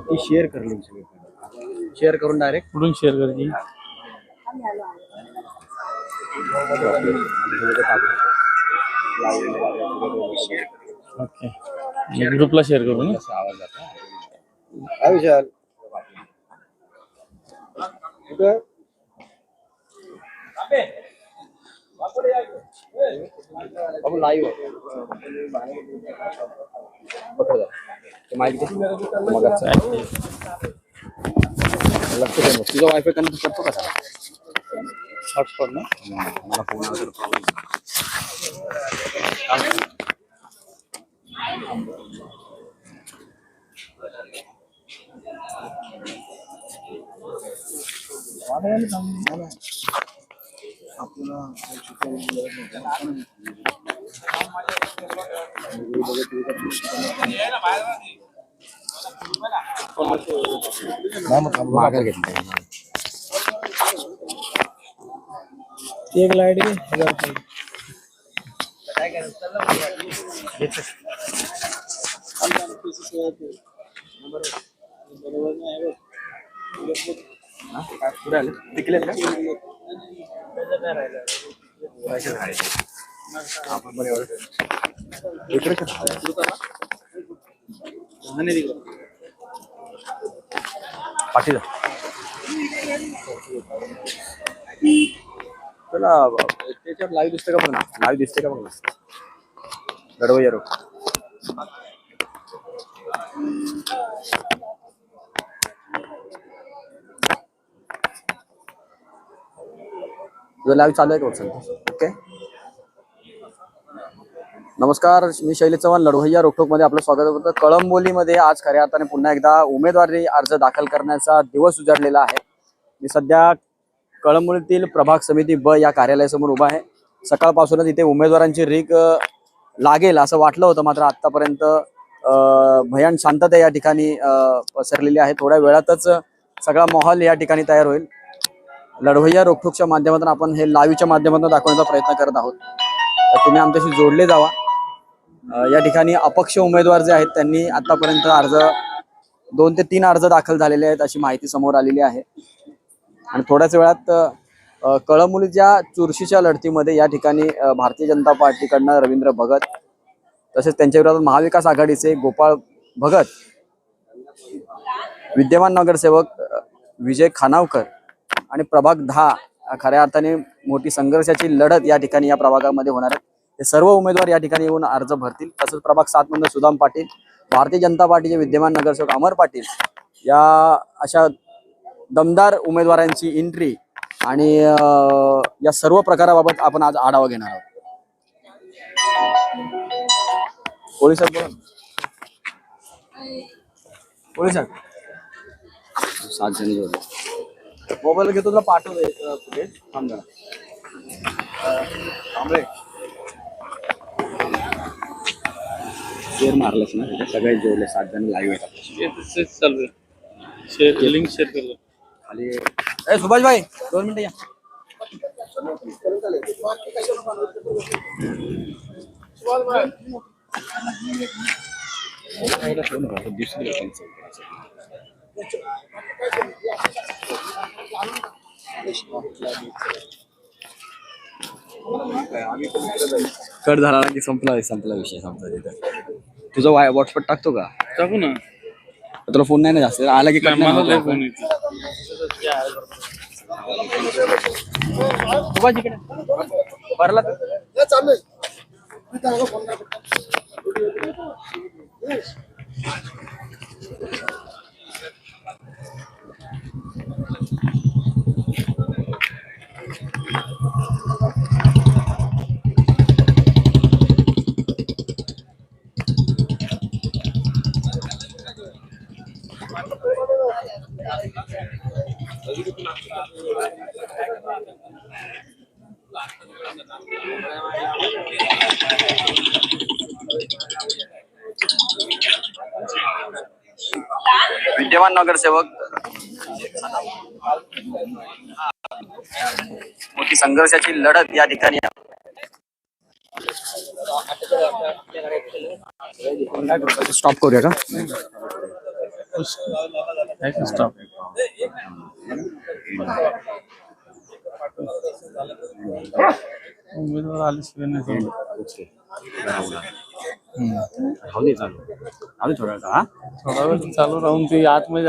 ती शेअर सगळीकडे शेअर करून डायरेक्ट शेअर करायची ओके ग्रुपला शेअर करू ना? आवाज़ जातो काय विशाल कुठं बाबू लाईव्ह माहिती मग लक्ष दे मग. तुझा वायफाय कनेक्ट करतो का हॉटस्पॉट ना मला फोन आला तर माघार घेतली एक लाइट हजार रुपये. कुठे आले टिकले का पैसे खायचे आपण बरे एवढे इकडे का पाटील चला त्याच्यावर लाईव्ह दिसते का बघ ना लाईव्ह दिसते का बघ ना गडवయ్య रोड तुझं लाईव्ह चालू आहे का उचल ओके नमस्कार मी शैली चव्हाण लढवय्या रोखोकमध्ये आपलं स्वागत होतं कळंबोलीमध्ये आज खऱ्या अर्थाने पुन्हा एकदा उमेदवारी अर्ज दाखल करण्याचा दिवस उजाडलेला आहे. मी सध्या कळंबोलीतील प्रभाग समिती ब या कार्यालयासमोर उभा आहे. सकाळपासूनच इथे उमेदवारांची रीक लागेल असं वाटलं होतं मात्र आतापर्यंत भयान शांतता या ठिकाणी पसरलेली आहे. थोड्या वेळातच सगळा माहोल या ठिकाणी तयार होईल. लढवय्या रोखोकच्या माध्यमातून आपण हे लाईव्हच्या माध्यमातून दाखवण्याचा प्रयत्न करत आहोत. तर तुम्ही आमच्याशी जोडले जावा. या ठिकाणी अपक्ष उमेदवार जे आहेत त्यांनी आतापर्यंत अर्ज दोन ते तीन अर्ज दाखल झालेले आहेत अशी माहिती समोर आलेली आहे. आणि थोड्याच वेळात कळमुलीच्या चुरशीच्या लढतीमध्ये या ठिकाणी भारतीय जनता पार्टीकडनं रवींद्र भगत तसेच त्यांच्या विरोधात महाविकास आघाडीचे गोपाळ भगत विद्यमान नगरसेवक विजय खानावकर आणि प्रभाग दहा खऱ्या अर्थाने मोठी संघर्षाची लढत या ठिकाणी या प्रभागामध्ये होणार आहे. हे सर्व उमेदवार या ठिकाणी येऊन अर्ज भरतील. तसंच प्रभाग सात मध्ये सुदाम पाटील भारतीय जनता पार्टीचे विद्यमान नगरसेवक अमर पाटील या अशा दमदार उमेदवारांची एंट्री आणि या सर्व प्रकाराबाबत आपण आज आढावा घेणार आहोत. पोलीस साहेब. पोलीस साहेब. सात जणी मोबाईल घेतो तुला पाठवते कुठे थांब जरा. अं, थांब रे. शेअर मारलंस ना तिथे? सगळे जोडले सात जण लाईव्ह तसेच चालू शेअर लिंक शेअर करतो खाली ए सुभाष भाई दोन मिनिटं या. कट झाला ना की संपला संपला विषय संपला तिथे. तुझा वाय व्हॉट्सअप टाकतो का? टाकू ना. तुला फोन नाही ना जास्त? आला की कट नाही फोन येते. भरला विद्यमान नगरसेवक मोठी संघर्षाची लढत या ठिकाणी आहे. स्टॉप करूया का? आहे का राहू दे चालू राहू दे थोडा वेळ हा थोडा वेळ चालू राहून थियो आतमध्ये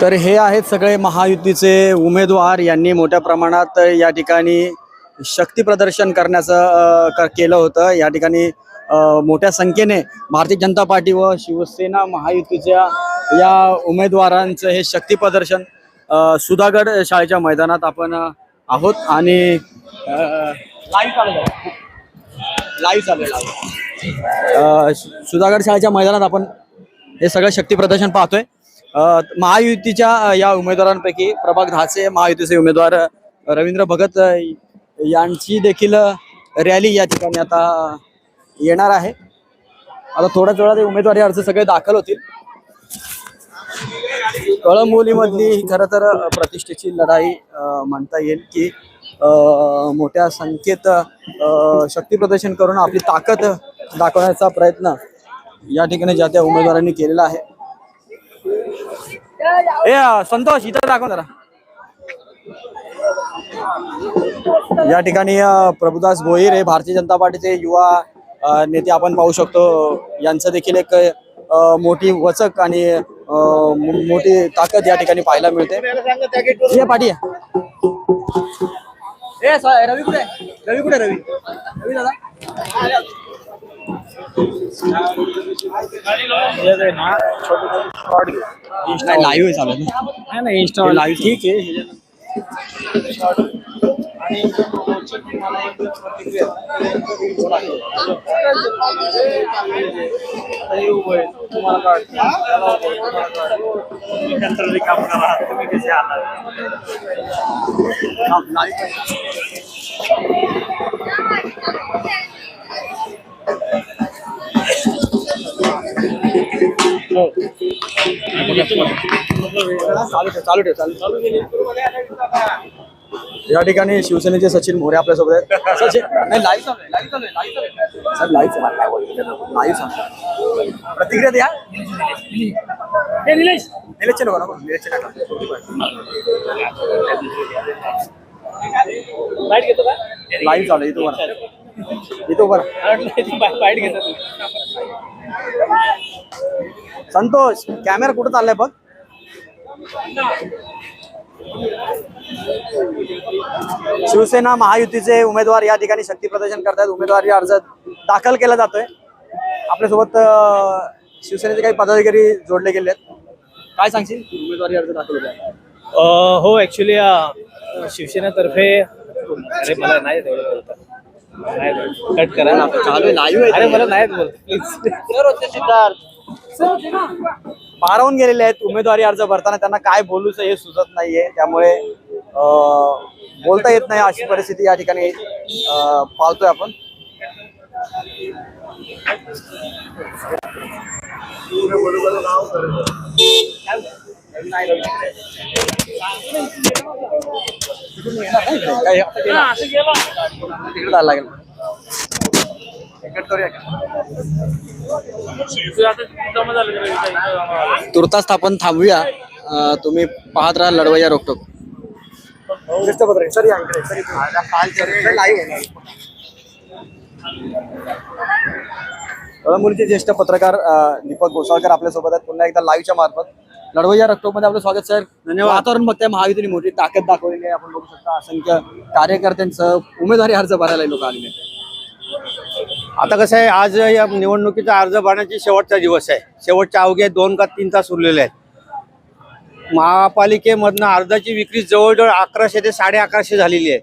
तर हे आहेत सगळे महायुतीचे उमेदवार. यांनी मोठ्या प्रमाणात या ठिकाणी शक्ती प्रदर्शन करण्याचं केलं होतं. या ठिकाणी मोठ्या संख्येने भारतीय जनता पार्टी व शिवसेना महायुतीच्या या उमेदवारांचं हे शक्ती प्रदर्शन सुधागड शाळेच्या मैदानात आपण आहोत आणि लाईव्ह चालू लाईव्ह चालू सुधागड शाळेच्या मैदानात आपण हे सगळं शक्ती प्रदर्शन पाहतोय. महायुतीच्या या उमेदवारांपैकी प्रभाग धासे महायुतीचे उमेदवार रवींद्र भगत यांची देखील रॅली या ठिकाणी आता येणार आहे. आता थोड्याच वेळात उमेदवारी अर्ज सगळे दाखल होतील. कळमोलीमधली ही खरं तर प्रतिष्ठेची लढाई म्हणता येईल की अ, मोठ्या संख्येत शक्ती प्रदर्शन करून आपली ताकद दाखवण्याचा प्रयत्न या ठिकाणी ज्या त्या उमेदवारांनी केलेला आहे. ए संतोष इथं दाखव जरा. या ठिकाणी प्रभुदास भोईर हे भारतीय जनता पार्टीचे युवा नेते आपण पाहू शकतो. यांचं देखील एक मोठी वचक आणि मोठी ताकद या ठिकाणी पाहायला मिळते. पाठी रवी कुठे? रवी कुठे रवी? रवी दादा? लाईव्ह चालू आहे ना. नाही इंस्टा लाईव्ह ठीक आहे. चालू ठेव चालू ठेव चालू या ठिकाणी शिवसेनेचे सचिन मोरे आपल्यासोबत आहेत. सचिन नाही लाईव्ह चालू आहे लाईव्ह चालू आहे लाईव्ह चालू आहे. सर लाईव्ह लाईव्ह सांगा प्रतिक्रिया द्या. निलेश. निलेशचे नको ना निलेशचे लाईव्ह चालू आहे इथं बरं इथं बरं बाईट घेतात संतोष कॅमेरा कुठं चाललाय बघ. शिवसेना महायुतीचे उमेदवार या ठिकाणी शक्ती प्रदर्शन करतायत. उमेदवारी अर्ज दाखल केला जातोय. आपल्यासोबत शिवसेनेचे काही पदाधिकारी जोडले गेले आहेत. काय सांगशील? उमेदवारी अर्ज दाखल होत हो ऍक्च्युली शिवसेनेतर्फे अरे मला नाही तेवढं बोलता. कट करा चालू आहे, live आहे. अरे मला नाही बोल प्लीज पारावून गेलेले आहेत उमेदवारी अर्ज भरताना त्यांना काय बोलूच हे सुचत नाहीये. त्यामुळे बोलता येत नाही अशी परिस्थिती या ठिकाणी अं, पाहतोय आपण. लागेल तुर्तास आपण थांबूया. तुम्ही पाहत राहा लढवया live. कळंबोलीचे ज्येष्ठ पत्रकार दीपक गोसाळकर आपल्यासोबत आहेत. पुन्हा एकदा लाईव्हच्या मार्फत. लढवया रक्टोकमध्ये आपलं स्वागत सर. धन्यवाद. वातावरण बघताय महायुतीने मोठी ताकद दाखवलेली आहे. आपण बघू शकता असंख्य कार्यकर्त्यांचं उमेदवारी अर्ज भरायला लोक आलेले आहेत. आता कसं आहे आज या निवडणुकीचा अर्ज भरण्याची शेवटचा दिवस आहे. शेवटच्या अवघ्या दोन का तीन तास उरलेले आहेत. महापालिकेमधनं अर्जाची विक्री जवळजवळ अकराशे ते साडे अकराशे झालेली आहे.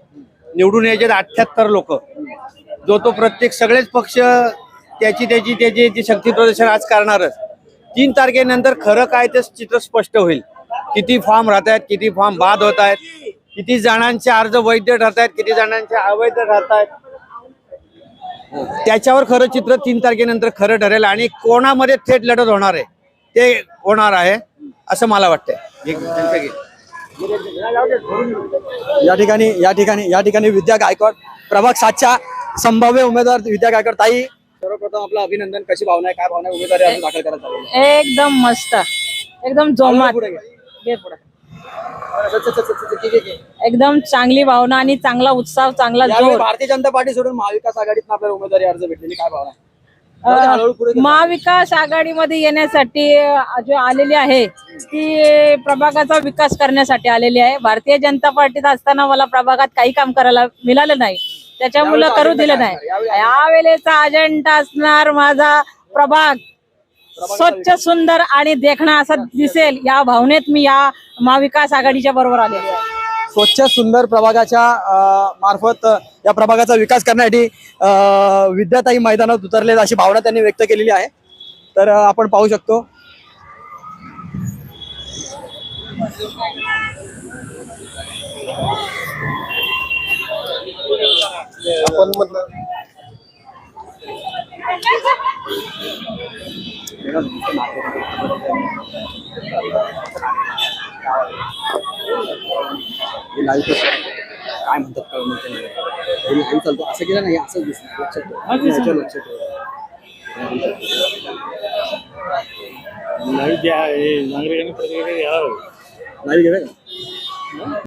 निवडून यायचे अठ्ठ्याहत्तर लोक. जो तो प्रत्येक सगळेच पक्ष त्याची त्याची त्याची जी शक्ती प्रदर्शन आज करणारच. तीन तारखेनंतर खरं काय ते चित्र स्पष्ट होईल. किती फॉर्म राहत आहेत किती फॉर्म बाद होत आहेत किती जणांचे अर्ज वैध ठरत आहेत किती जणांचे अवैध ठरत आहेत त्याच्यावर खरं चित्र तीन तारखेनंतर खरं ठरेल आणि कोणामध्ये थेट लढत होणार आहे ते होणार आहे असं मला वाटतंय. या ठिकाणी या ठिकाणी या ठिकाणी विद्या गायकवाड प्रभाग सातच्या संभाव्य उमेदवार विद्या गायकवाड ताई सर्वप्रथम आपलं अभिनंदन कशी भावना आहे काय भावना आहे उमेदवारी अर्ज दाखल करायचा आहे? एकदम मस्त एकदम जोमात पुढे. घे पुढे. एकदम चांगली भावना आणि चांगला उत्साह चांगला जोर भारतीय जनता पार्टी सोडून महाविकास आघाडीत आपल्याला उमेदवारी अर्ज भेटलेली काय भावना महाविकास आघाडीमध्ये येण्यासाठी जो आलेली आहे ती प्रभागाचा विकास करण्यासाठी आलेली आहे. भारतीय जनता पार्टीत असताना मला प्रभागात काही काम करायला मिळालं नाही. त्याच्यामुळे करू दिलं नाही. यावेळेचा अजेंडा असणार माझा प्रभाग. स्वच्छ सुंदर आणि देखणा असा दिसेल या भावनेत मी या महाविकास आघाडीच्या बरोबर आलेली आहे. स्वच्छ सुंदर प्रभागाच्या मार्फत या प्रभागाचा विकास करण्यासाठी विद्याताई मैदानात उतरलेत अशी भावना त्यांनी व्यक्त केलेली आहे. तर आपण पाहू शकतो. काय म्हणतात कळलं चालतो असं केलं नाही असंच दिसणार लक्षात ठेवा. लक्षात ठेवा. नाही द्या नागरिकांनी प्रतिक्रिया द्यावं का?